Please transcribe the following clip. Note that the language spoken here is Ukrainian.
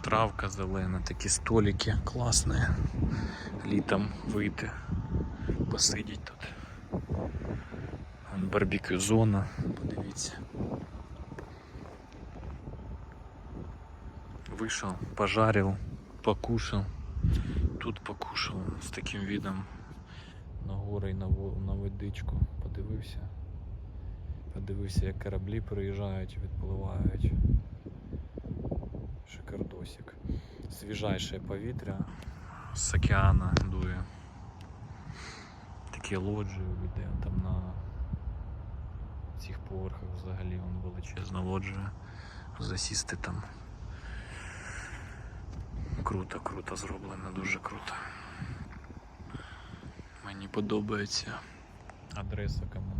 Травка зелена, такі столики класні. Літом вийти, посидіть тут. Вон Барбекю зона, подивіться. Вышел, пожарил, покушал. Тут покушал з таким видом на гори і на водичку. Подивився. Подивився, як кораблі приїжджають, відпливають. Шикардосик. Свіжайше повітря з океана дує. Такі лоджії у людей там на цих поверхах взагалі вон величезна лоджія. Засісти там. Круто, круто зроблено, дуже круто. Мені подобається. Адреса кому